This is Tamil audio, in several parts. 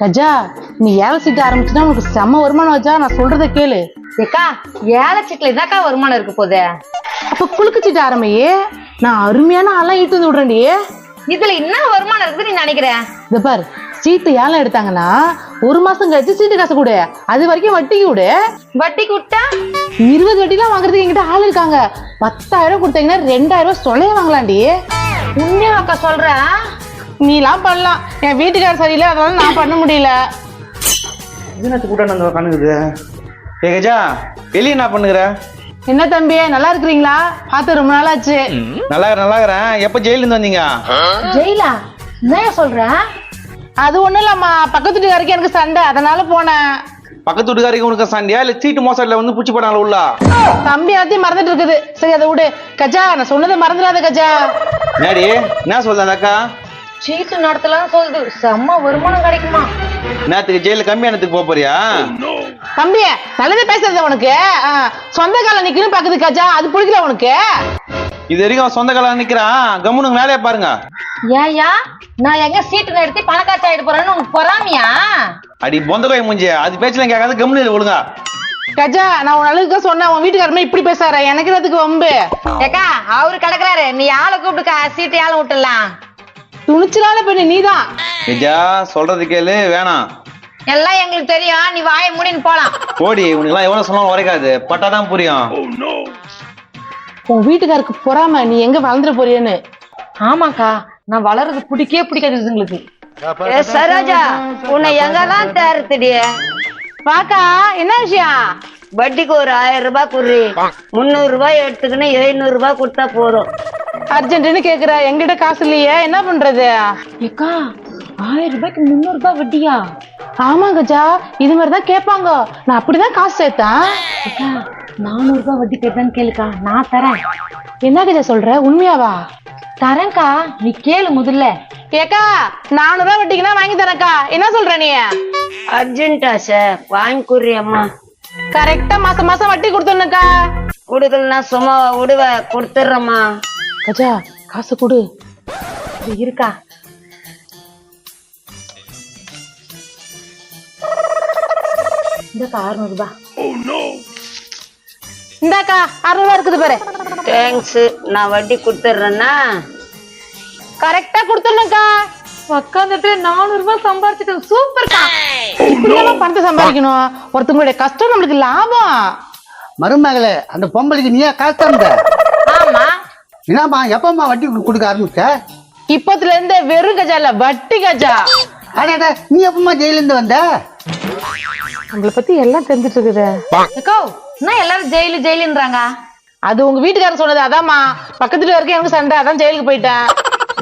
கஜா நீ ஏழை சீட்டு ஆரம்பிச்சுன்னா உனக்கு செம்ம வருமானம் வச்சா நான் சொல்றத கேளு. ஏக்கா ஏழை சீட்டுல என்னக்கா வருமானம் இருக்க போகுது? அப்ப குலுக்கு சீட்டு ஆரம்பியே. நான் அருமையான ஆளா ஈட்டு வந்து விடுறேன்டி. இதுல என்ன வருமானம் இருக்குது நீ நினைக்கிற? இந்த பார் சீட்டு ஏழை எடுத்தாங்கன்னா ஒரு மாசம் கழிச்சு சீட்டு காசு கொடு. அது வரைக்கும் வட்டிக்கு விடு வட்டிக்கு விட்டா இருபது வட்டிலாம் வாங்குறதுக்கு என்கிட்ட ஆள் இருக்காங்க. பத்தாயிரம் கொடுத்தீங்கன்னா ரெண்டாயிரம் ரூபாய் சொலைய வாங்கலாம்டி. உண்மையா அக்கா சொல்ற? நீலாம் பண்ணலாம். என் வீட்டுக்காரர் சரியில்லை அதனால நான் பண்ண முடியல. என்னத்து கூட்டம் வந்து கண்ணுக்குது ஏ கஜா வெளியே என்ன பண்ணுகிற? என்ன தம்பி நல்லா இருக்கிறீங்களா? பார்த்து ரொம்ப நாள் ஆச்சு நல்லா இருக்கிறேன், நல்லா இருக்கிறேன். எப்போ ஜெயிலிருந்து வந்தீங்க? ஜெயிலா? என்ன சொல்ற? அது ஒண்ணும் இல்லம்மா பக்கத்து வீட்டுக்காரருக்கு எனக்கு சண்டை அதனால போனேன். பக்கத்து வீட்டுக்காரிக்கு உனக்கு சண்டையா? இல்லை சீட்டு மோசடியில் வந்து பூச்சி போட்டாங்களா உள்ள? தம்பி எல்லாத்தையும் மறந்துட்டு இருக்குது. சரி அதை விடு. கஜா நான் சொன்னதை மறந்துடாத கஜா. என்னடி? என்ன அந்த அக்கா? சீட்டு நடத்தலாம் சொல்லுது. செம்ம வருமானம் கிடைக்குமா? நேரத்துக்கு ஜெயிலில் கம்மியானத்துக்கு போக போறியா? தம்பி நல்லதே பேசுறது உனக்கு. சொந்த கால நிக்கணும் பாக்குது கஜா. அது பிடிக்கல உனக்கு. இது வரைக்கும் அவன் சொந்த காலம் நிற்கிறான் கம்முனுங்க வேலையை பாருங்க. ஏயா நான் எங்க சீட்டு நடத்தி பணக்காட்சி ஆயிட்டு போறேன்னு உனக்கு பொறாமையா? அடி பொந்த கோய் மூஞ்சி அது பேச்சலாம் கேட்காத. கம்முனு ஒழுங்கா. கஜா நான் உன் அழகுக்கு சொன்னேன். உன் வீட்டுக்காரமே இப்படி பேசாற எனக்கு என்னத்துக்கு வம்பு? ஏக்கா அவரு கிடக்குறாரு. நீ ஆளை கூப்பிட்டுக்கா சீட்டு ஆளை விட்டுடலாம். துணிச்சலான பெண்ணு நீதான் கஜா சொல்றது கேளு வேணாம். எல்லாம் எங்களுக்கு தெரியும். நீ வாயை மூடின்னு போலாம். போடி உனக்குலாம் எவ்வளோ சொன்னாலும் உரைக்காது. பட்டாதான் புரியும். உன் வீட்டுக்காருக்கு பொறாம நீ எங்க வளர்ந்துட போறியன்னு? ஆமாக்கா நான் வளர்றது பிடிக்கவே பிடிக்காது இதுங்களுக்கு. ஏ சரோஜா உன்னை எங்கதான் தேர்த்துடி வாக்கா என்ன விஷயம்? வட்டிக்கு ஒரு ஆயிரம் ரூபாய் குடுறி. முந்நூறு ரூபாய் எடுத்துக்கின்னு எழுநூறு ரூபாய் கொடுத்தா போதும். அர்ஜென்ட்னு கேக்குற. எங்கிட்ட காசு இல்லையே. என்ன பண்றது? ஏக்கா ஆயிரம் ரூபாய்க்கு முந்நூறு ரூபாய் வட்டியா? ஆமா கஜா. இது மாதிரி தான் கேட்பாங்க. நான் அப்படிதான் காசு சேர்த்தேன். அக்கா நானூறு ரூபாய் வட்டி கேட்டான்னு கேளுக்கா. நான் தரேன். என்ன கஜா சொல்ற? உண்மையாவா? தரேன்க்கா. நீ கேளு முதல்ல. ஏக்கா நானூறு ரூபாய் வட்டிக்குனா வாங்கி தரேன்க்கா. என்ன சொல்ற நீ? அர்ஜென்ட்டா சார். வாங்கி குடுறியம்மா. கரெக்டா மாசம் மாசம் வட்டி கொடுத்துருக்கா கொடுக்கலன்னா சும்மா விடுவ. கொடுத்துட்றேம்மா. கஜா காசு கொடு. இது இருக்கா? இந்தக்கா அறுநூறு ரூபாய் இந்தாக்கா அறுநூறுவா இருக்குது பாரு. தேங்க்ஸ். நான் வட்டி கொடுத்துட்றேன்னா? கரெக்டா கொடுத்துருக்கா உக்காந்துட்டு நானூறு ரூபாய் சம்பாரிச்சிட்டேன் சூப்பர்க்கா. இப்படியெல்லாம் பணத்தை சம்பாதிக்கணும்? ஒருத்தவங்களுடைய கஷ்டம் நம்மளுக்கு லாபம். மருமகளே அந்த பொம்பளைக்கு நீயா காசு தந்த? என்னம்மா எப்பம்மா வட்டி கொடுக்க ஆரம்பிச்ச? இப்பத்துல இருந்து வெறும் கஜா இல்ல வட்டி கஜா. அடடா நீ எப்பம்மா ஜெயிலிருந்து வந்த? நம்மள பத்தி எல்லாம் தெரிஞ்சிட்டு இருக்குது அக்கா என்ன எல்லாரும் ஜெயிலு ஜெயிலுன்றாங்க. அது உங்க வீட்டுக்காரர் சொன்னது அதாம்மா. பக்கத்து வீட்டுல இருக்க எனக்கு சண்டை அதான் ஜெயிலுக்கு போயிட்டேன்.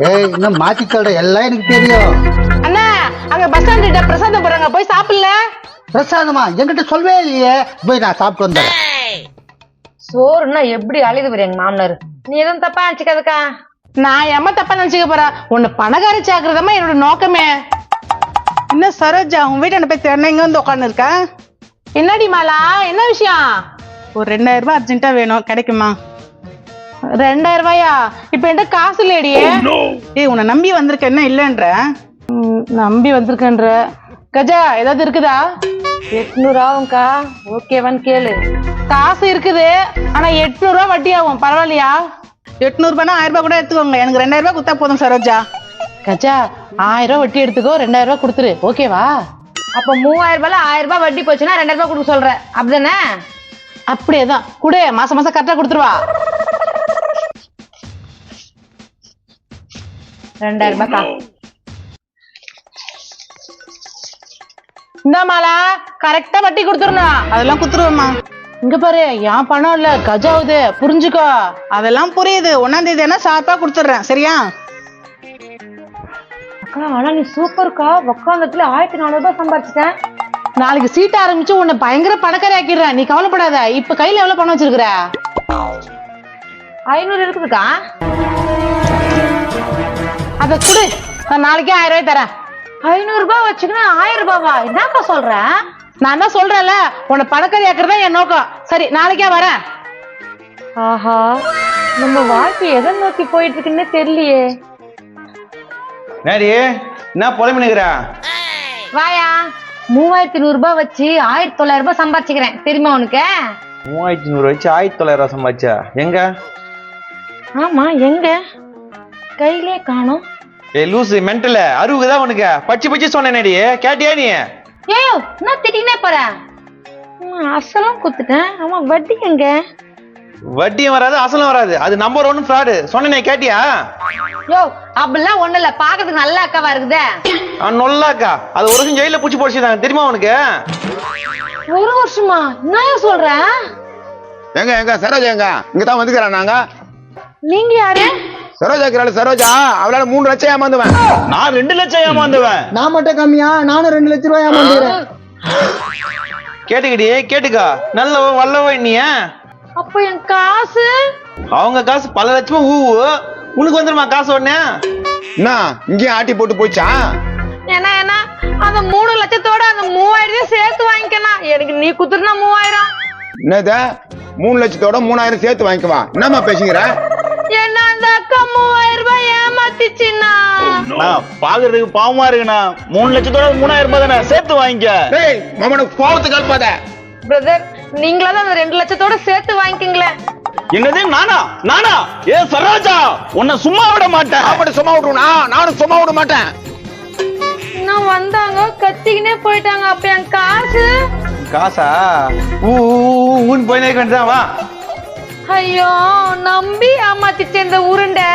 ஏய் இன்னும் மாத்தி சொல்ற எல்லாம் எனக்கு தெரியும். அண்ணா அங்க பஸ் ஸ்டாண்ட் கிட்ட பிரசாதம் போடுறாங்க. போய் சாப்பிடல? பிரசாதமா? என்கிட்ட சொல்லவே இல்லையே. போய் நான் சாப்பிட்டு வந்தேன் சோறுன்னா எப்படி அழுது எங்க மாமனார். நீ எதுவும் தப்பா நினைச்சுக்காதக்கா. நான் ஏமா தப்பா நினைச்சுக்க போறேன் உன்னை பணக்காரி சாக்குறதமா என்னோட நோக்கமே. என்ன சரோஜா உன் வீட்டாண்ட போய் தேடினா இங்க வந்து உட்காந்து இருக்க என்னடி மாலா என்ன விஷயம்? ஒரு ரெண்டாயிரம் ரூபாய் அர்ஜென்ட்டா வேணும் கிடைக்குமா? ரெண்டாயிரம் ரூபாயா? இப்ப என்கிட்ட காசு இல்லையடியே ஏய் உன்னை நம்பி வந்திருக்க என்ன இல்லைன்ற? நம்பி வந்திருக்கேன்ற. கஜா ஏதாவது இருக்குதா? எட்நூறு ஆகும்க்கா ஓகேவான்னு கேளு. காசு இருக்குது ஆனா எட்நூறு ரூபா வட்டி ஆகும் பரவாயில்லையா? எட்நூறு ரூபாய்னா ஆயிரம் ரூபாய் கூட எடுத்துக்கோங்க. எனக்கு ரெண்டாயிரம் ரூபாய் கொடுத்தா போதும் சரோஜா. கஜா ஆயிரம் ரூபாய் வட்டி எடுத்துக்கோ ரெண்டாயிரம் ரூபாய் கொடுத்துரு. ஓகேவா? அப்ப மூவாயிரம் ரூபாய்ல ஆயிரம் ரூபாய் வட்டி போச்சுன்னா ரெண்டாயிரம் ரூபாய் கொடுக்க சொல்ற. அப்படிதானே? அப்படியேதான். குடு மாசம் மாசம் கரெக்டா கொடுத்துருவா. ரெண்டாயிரம் ரூபாய்க்கா இந்த மாலா கரெக்டா வட்டி கொடுத்துடணும் அதெல்லாம் குத்துருவோம்மா. இங்க பாரு என் பணம் இல்ல கஜாவுது புரிஞ்சுக்கோ. அதெல்லாம் புரியுது. ஒன்னாம் தேதி என்ன ஷார்ப்பா கொடுத்துட்றேன். சரியா? அக்கா ஆனா நீ சூப்பர்க்கா உக்காந்தத்துல ஆயிரத்தி நானூறு ரூபாய் சம்பாரிச்சிட்டேன். நாளைக்கு சீட் ஆரம்பிச்சு உன்னை பயங்கர பணக்காரி ஆக்கிடுறேன். நீ கவலைப்படாத. இப்ப கையில எவ்வளவு பணம் வச்சிருக்கிற? ஐநூறு இருக்குதுக்கா? அத குடு. நான் நாளைக்கே ஆயிரம் ரூபாய் தரேன். ஐநூறு ரூபாய் வச்சுக்கினா ஆயிரம் ரூபாவா என்னக்கா சொல்ற? நான் தான் சொல்றேன்ல? உன்னை பணக்காரி ஆக்குறதா என் நோக்கம். சரி நாளைக்கே வரேன். ஆஹா நம்ம வாழ்க்கை எதை நோக்கி போயிட்டு இருக்குன்னே தெரியலையே. நேடி என்ன புலம்பி வாயா. மூவாயிரத்தி நூறு ரூபாய் வச்சு ஆயிரத்தி தொள்ளாயிரம் ரூபாய் சம்பாதிச்சுக்கிறேன் தெரியுமா உனக்கு? மூவாயிரத்தி நூறு வச்சு ஆயிரத்தி தொள்ளாயிரம் சம்பாதிச்சா எங்க? ஆமா எங்க? கையிலே காணோம். ஏ லூசு மென்டல அறுபதுதான் உனக்கு? பச்சி பச்சி சொன்னேனடி. கேட்டியா நீ? ஏயோ என்ன திட்டினே போற ம், அசலும் குத்துட்டேன். ஆமா வட்டி எங்க? வட்டியும் வராது அசலும் வராது. அது நம்பர் ஒன் ஃப்ராடு சொன்னேனே கேட்டியா? யோ அப்படிலாம் ஒண்ணு இல்ல. பாக்குறதுக்கு நல்ல அக்காவா இருக்குதே. ஆ, நொல்லாக்கா அது ஒரு வருஷம் ஜெயில பூச்சி போடுச்சுதாங்க தெரியுமா உனக்கு? ஒரு வருஷமா? என்ன சொல்ற? எங்க எங்க சரோஜா எங்க இங்க தான் வந்துக்கிறேன் நாங்க. நீங்க யாரு? சரோஜா இருக்கிறாள் சரோஜா. அவளால மூணு லட்சம் ஏமாந்துவேன். நான் ரெண்டு லட்சம் ஏமாந்துவேன். நான் மட்டும் கம்மியா? நானும் ரெண்டு லட்ச ரூபாய் ஏமாந்துக்கிறேன். கேட்டுக்கிடி கேட்டுக்கா. நல்லவ வல்லவ நீ அப்ப என் காசு? அவங்க காசு பல லட்சமா ஊவு. உனக்கு வந்துருமா காசு உடனே? என்ன இங்கேயும் ஆட்டி போட்டு போச்சா? ஏன்னா ஏன்னா அந்த மூணு லட்சத்தோட அந்த மூவாயிரம் சேர்த்து வாங்கிக்கணும் எனக்கு நீ குத்துருனா மூவாயிரம். என்னது? மூணு லட்சத்தோட மூணாயிரம் சேர்த்து வாங்கிக்குவா? என்னம்மா பேசுங்கிற என்ன மூவாயிரம் ரூபாய் ஏமாத்திச்சுன்னா நான் பாக்குறதுக்கு பாவமா இருக்குண்ணா. மூணு லட்சத்தோட மூணாயிரம் ரூபாய் தானே சேர்த்து வாங்கிக்க. டேய் மாமன கோபத்துக்கு கலப்பாத பிரதர் நீங்களா தான் அந்த ரெண்டு லட்சத்தோட சேர்த்து வாங்கிக்கங்களேன் என்னது நானா? நானா? ஏ சரோஜா உன்னை சும்மா விட மாட்டேன். அப்படி சும்மா விட்டுருவா நானும் சும்மா விட மாட்டேன். நான் வந்தாங்க கத்திக்கினே போயிட்டாங்க. அப்ப என் காசு? காசா? ஊ ஊன்னு போய் வேண்டியதான் வா. ஐயோ நம்பி ஏமாத்திச்சு இந்த உருண்டை.